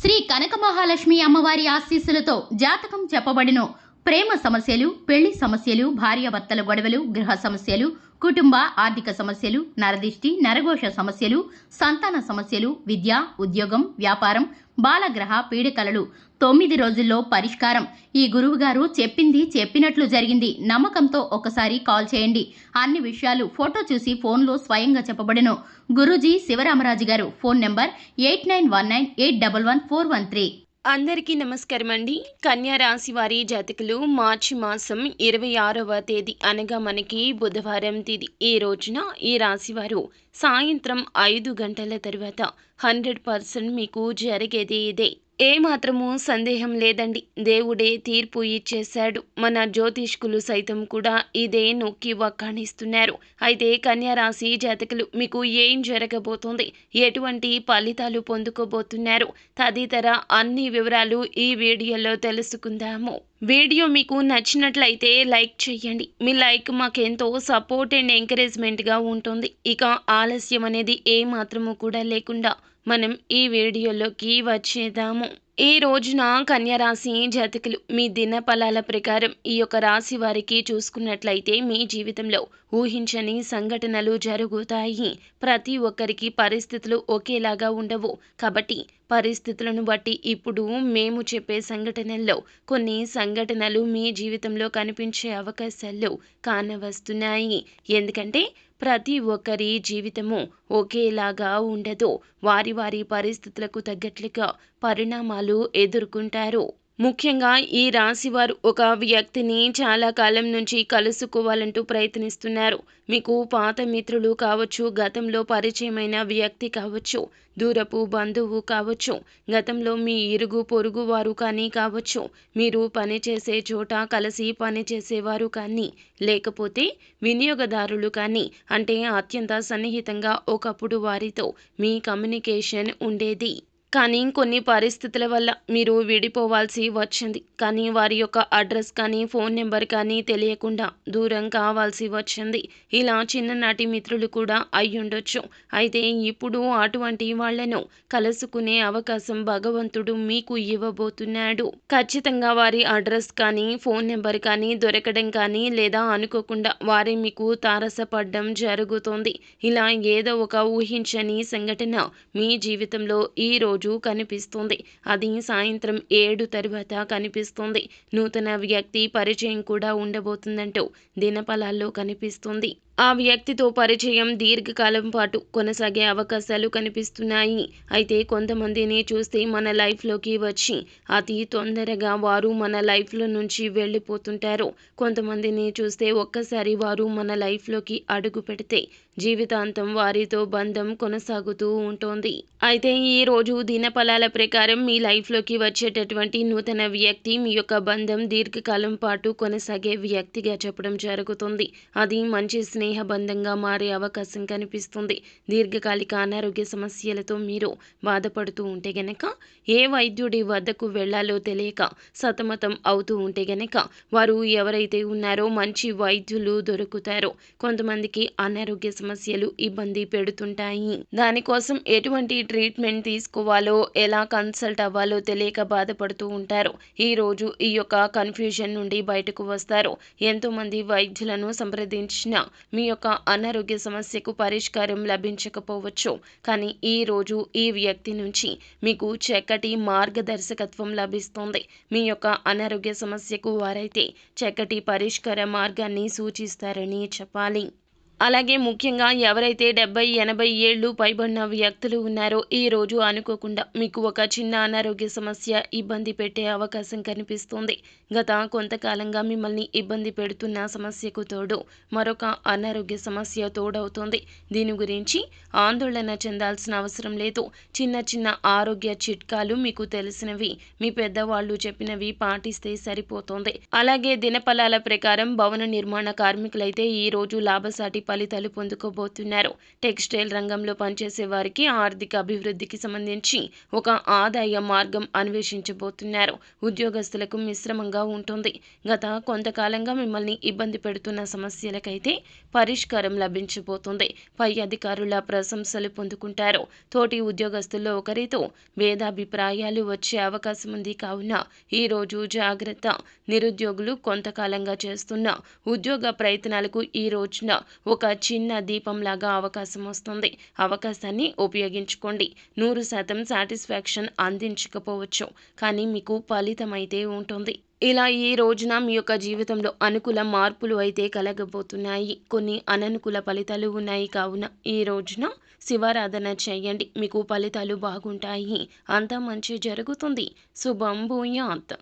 శ్రీ కనక మహాలక్ష్మి అమ్మవారి ఆశీస్సులతో జాతకం చెప్పబడిను. ప్రేమ సమస్యలు పెళ్ళి సమస్యలు భార్యాభర్తల గొడవలు గృహ సమస్యలు కుటుంబ ఆర్థిక సమస్యలు నరదిష్టి నరఘోష సమస్యలు సంతాన సమస్యలు విద్య ఉద్యోగం వ్యాపారం బాలగ్రహ పీడికలలు. తొమ్మిది రోజుల్లో పరిష్కారం. ఈ గురువుగారు చెప్పింది చెప్పినట్లు జరిగింది. నమ్మకంతో ఒకసారి కాల్ చేయండి. అన్ని విషయాలు ఫోటో చూసి ఫోన్లో స్వయంగా చెప్పబడను. గురూజీ శివరామరాజు గారు phone number eight nine one nine eight double one four one three. అందరికీ నమస్కారం అండి. కన్యా రాశి వారి జాతకులు మార్చి మాసం ఇరవై ఆరవ తేదీ అనగా మనకి బుధవారం తేదీ. ఈ రోజున ఈ రాశి వారు సాయంత్రం ఐదు గంటల తర్వాత హండ్రెడ్ పర్సెంట్ మీకు జరిగేది ఇదే. ఏ మాత్రము సందేహం లేదండి. దేవుడే తీర్పు ఇచ్చేశాడు. మన జ్యోతిష్కులు సైతం కూడా ఇదే నొక్కి వక్కాణిస్తున్నారు. అయితే కన్యారాశి జాతకులు మీకు ఏం జరగబోతుంది? ఎటువంటి ఫలితాలు పొందుకోబోతున్నారు? తదితర అన్ని వివరాలు ఈ వీడియోలో తెలుసుకుందాము. వీడియో మీకు నచ్చినట్లయితే లైక్ చేయండి మీ లైక్ మాకెంతో సపోర్ట్ అండ్ ఎంకరేజ్మెంట్గా ఉంటుంది. ఇక ఆలస్యం అనేది ఏ మాత్రము కూడా లేకుండా మనం ఈ వీడియోలోకి వచ్చేద్దాము. ఈ రోజున కన్యరాశి జాతకులు మీ దిన ఫలాల ప్రకారం ఈ యొక్క రాశి వారికి చూసుకున్నట్లయితే మీ జీవితంలో ఊహించని సంఘటనలు జరుగుతాయి. ప్రతి ఒక్కరికి పరిస్థితులు ఒకేలాగా ఉండవు. కాబట్టి పరిస్థితులను బట్టి ఇప్పుడు మేము చెప్పే సంఘటనల్లో కొన్ని సంఘటనలు మీ జీవితంలో కనిపించే అవకాశాలు కానవస్తున్నాయి. ఎందుకంటే ప్రతి ఒక్కరి జీవితము ఒకేలాగా ఉండదు. వారి వారి పరిస్థితులకు తగ్గట్లుగా పరిణామాలు ఎదుర్కొంటారు. ముఖ్యంగా ఈ రాశివారు ఒక వ్యక్తిని చాలా కాలం నుంచి కలుసుకోవాలంటూ ప్రయత్నిస్తున్నారు. మీకు పాత మిత్రులు కావచ్చు గతంలో పరిచయమైన వ్యక్తి కావచ్చు దూరపు బంధువు కావచ్చు గతంలో మీ ఇరుగు పొరుగు వారు కానీ కావచ్చు మీరు పనిచేసే చోట కలిసి పనిచేసేవారు కానీ లేకపోతే వినియోగదారులు కానీ అంటే అత్యంత సన్నిహితంగా ఒకప్పుడు వారితో మీ కమ్యూనికేషన్ ఉండేది. కానీ కొన్ని పరిస్థితుల వల్ల మీరు విడిపోవాల్సి వచ్చింది. కానీ వారి యొక్క అడ్రస్ కానీ ఫోన్ నెంబర్ కానీ తెలియకుండా దూరం కావాల్సి వచ్చింది. ఇలా చిన్ననాటి మిత్రులు కూడా అయ్యుండొచ్చు. అయితే ఇప్పుడు అటువంటి వాళ్ళను కలుసుకునే అవకాశం భగవంతుడు మీకు ఇవ్వబోతున్నాడు. ఖచ్చితంగా వారి అడ్రస్ కానీ ఫోన్ నెంబర్ కానీ దొరకడం కానీ లేదా అనుకోకుండా వారి మీకు తారసపడడం జరుగుతోంది. ఇలా ఏదో ఒక ఊహించని సంఘటన మీ జీవితంలో ఈ రోజు కనిపిస్తుంది. అది సాయంత్రం ఏడు తర్వాత కనిపిస్తుంది. నూతన వ్యక్తి పరిచయం కూడా ఉండబోతుందంటూ దినఫలాల్లో కనిపిస్తుంది. ఆ వ్యక్తితో పరిచయం దీర్ఘకాలం పాటు కొనసాగే అవకాశాలు కనిపిస్తున్నాయి. అయితే కొంతమందిని చూస్తే మన లైఫ్లోకి వచ్చి అతి తొందరగా వారు మన లైఫ్లో నుంచి వెళ్ళిపోతుంటారు. కొంతమందిని చూస్తే ఒక్కసారి వారు మన లైఫ్లోకి అడుగు పెడితే జీవితాంతం వారితో బంధం కొనసాగుతూ ఉంటుంది. అయితే ఈ రోజు దినఫలాల ప్రకారం మీ లైఫ్లోకి వచ్చేటటువంటి నూతన వ్యక్తి మీ యొక్క బంధం దీర్ఘకాలం పాటు కొనసాగే వ్యక్తిగా చెప్పడం జరుగుతుంది. అది మంచి స్నేహబంధంగా మారే అవకాశం కనిపిస్తుంది. దీర్ఘకాలిక అనారోగ్య సమస్యలతో మీరు బాధపడుతూ ఉంటే గనక ఏ వైద్యుడి వద్దకు వెళ్ళాలో తెలియక సతమతం అవుతూ ఉంటే గనక వారు ఎవరైతే ఉన్నారో మంచి వైద్యులు దొరుకుతారో. కొంతమందికి అనారోగ్య సమస్యలు ఇబ్బంది పెడుతుంటాయి. దానికోసం ఎటువంటి ట్రీట్మెంట్ తీసుకోవాలో ఎలా కన్సల్ట్ అవ్వాలో తెలియక బాధపడుతూ ఉంటారు. ఈ రోజు ఈ యొక్క కన్ఫ్యూజన్ నుండి బయటకు వస్తారు. ఎంతోమంది వైద్యులను సంప్రదించిన మీ యొక్క అనారోగ్య సమస్యకు పరిష్కారం లభించకపోవచ్చు. కానీ ఈ రోజు ఈ వ్యక్తి నుంచి మీకు చక్కటి మార్గదర్శకత్వం లభిస్తుంది. మీ యొక్క అనారోగ్య సమస్యకు వారైతే చక్కటి పరిష్కార మార్గాన్ని సూచిస్తారని చెప్పాలి. అలాగే ముఖ్యంగా ఎవరైతే డెబ్బై ఎనభై ఏళ్ళు పైబడిన వ్యక్తులు ఉన్నారో ఈ రోజు అనుకోకుండా మీకు ఒక చిన్న అనారోగ్య సమస్య ఇబ్బంది పెట్టే అవకాశం కనిపిస్తుంది. గత కొంతకాలంగా మిమ్మల్ని ఇబ్బంది పెడుతున్న సమస్యకు తోడు మరొక అనారోగ్య సమస్య తోడవుతుంది. దీని గురించి ఆందోళన చెందాల్సిన అవసరం లేదు. చిన్న చిన్న ఆరోగ్య చిట్కాలు మీకు తెలిసినవి మీ పెద్దవాళ్ళు చెప్పినవి పాటిస్తే సరిపోతుంది. అలాగే దినఫలాల ప్రకారం భవన నిర్మాణ కార్మికులైతే ఈ రోజు లాభసాటి ఫలితాలు పొందుకోబోతున్నారు. టెక్స్టైల్ రంగంలో పనిచేసే వారికి ఆర్థిక అభివృద్ధికి సంబంధించి ఒక ఆదాయ మార్గం అన్వేషించబోతున్నారు. ఉద్యోగస్తులకు మిశ్రమంగా ఉంటుంది. గత కొంతకాలంగా మిమ్మల్ని ఇబ్బంది పెడుతున్న సమస్యలకైతే పరిష్కారం లభించబోతుంది. పై అధికారుల ప్రశంసలు పొందుకుంటారు. తోటి ఉద్యోగస్తుల్లో ఒకరితో భేదాభిప్రాయాలు వచ్చే అవకాశం ఉంది కావున ఈరోజు జాగ్రత్త నిరుద్యోగులు కొంతకాలంగా చేస్తున్న ఉద్యోగ ప్రయత్నాలకు ఈ రోజున ఒక చిన్న దీపంలాగా అవకాశం వస్తుంది. అవకాశాన్ని ఉపయోగించుకోండి. నూరు శాతం సాటిస్ఫాక్షన్ అందించకపోవచ్చు. కానీ మీకు ఫలితం అయితే ఉంటుంది. ఇలా ఈ రోజున మీ యొక్క జీవితంలో అనుకూల మార్పులు అయితే కలగబోతున్నాయి. కొన్ని అననుకూల ఫలితాలు ఉన్నాయి కావున ఈ రోజున శివారాధన చేయండి. మీకు ఫలితాలు బాగుంటాయి. అంతా మంచి జరుగుతుంది. శుభం భూయాత్.